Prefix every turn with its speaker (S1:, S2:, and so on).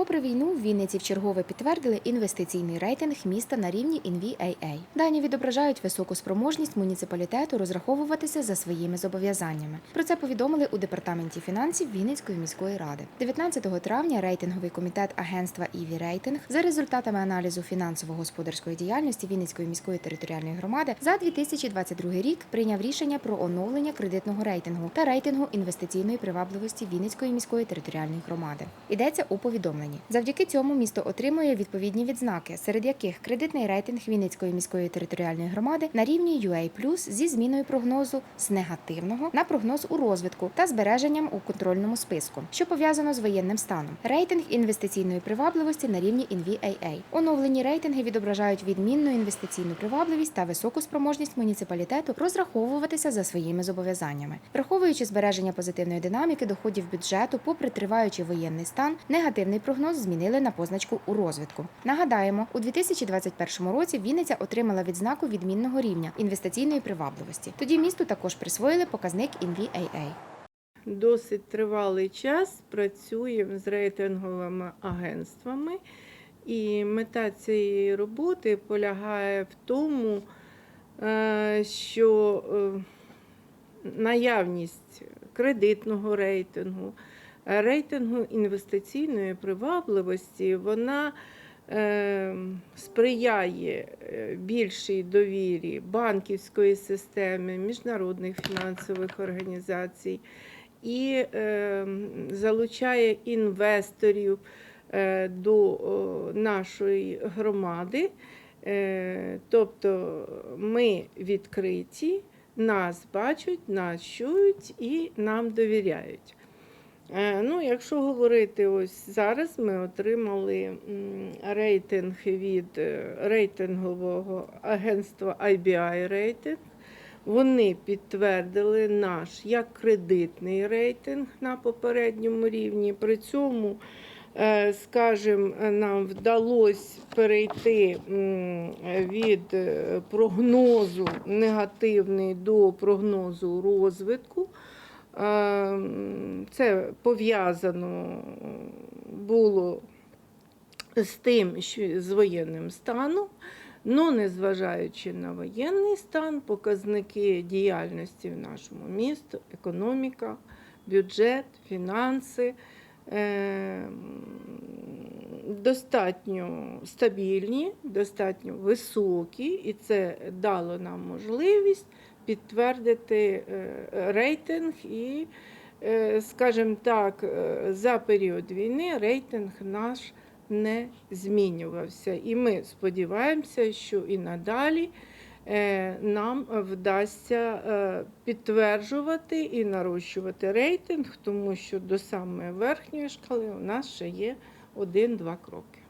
S1: Попри війну, в Вінниці вчергове підтвердили інвестиційний рейтинг міста на рівні InvAA. Дані відображають високу спроможність муніципалітету розраховуватися за своїми зобов'язаннями. Про це повідомили у департаменті фінансів Вінницької міської ради. 19 травня рейтинговий комітет агентства «Іві Рейтинг за результатами аналізу фінансово-господарської діяльності Вінницької міської територіальної громади за 2022 рік прийняв рішення про оновлення кредитного рейтингу та рейтингу інвестиційної привабливості Вінницької міської територіальної громади. Йдеться у повідомленні. Завдяки цьому місто отримує відповідні відзнаки, серед яких кредитний рейтинг Вінницької міської територіальної громади на рівні UA+, зі зміною прогнозу з негативного на прогноз у розвитку та збереженням у контрольному списку, що пов'язано з воєнним станом. Рейтинг інвестиційної привабливості на рівні InvAA. Оновлені рейтинги відображають відмінну інвестиційну привабливість та високу спроможність муніципалітету розраховуватися за своїми зобов'язаннями, враховуючи збереження позитивної динаміки доходів бюджету, попри триваючий воєнний стан, негативний прогноз змінили на позначку у розвитку. Нагадаємо, у 2021 році Вінниця отримала відзнаку відмінного рівня інвестиційної привабливості. Тоді місту також присвоїли показник InvAA.
S2: Досить тривалий час працюємо з рейтинговими агентствами, і мета цієї роботи полягає в тому, е, що е, наявність кредитного рейтингу, рейтингу інвестиційної привабливості, вона е, сприяє е, більшій довірі банківської системи, міжнародних фінансових організацій і е, залучає інвесторів до нашої громади. Тобто ми відкриті, нас бачать, нас чують і нам довіряють. Е, Ну, якщо говорити ось зараз, ми отримали рейтинг від е, рейтингового агентства IBI рейтинг. Вони підтвердили наш як кредитний рейтинг на попередньому рівні. При цьому, е, скажімо, нам вдалося перейти від прогнозу негативний до прогнозу розвитку. Е, Це пов'язано було з тим, що з воєнним станом. Ну, незважаючи на воєнний стан, показники діяльності в нашому місту, економіка, бюджет, фінанси е, достатньо стабільні, достатньо високі, і це дало нам можливість підтвердити е, рейтинг і, е, скажімо так, е, за період війни рейтинг наш не змінювався. І ми сподіваємося, що і надалі нам вдасться підтверджувати і нарощувати рейтинг, тому що до самої верхньої шкали у нас ще є один-два кроки.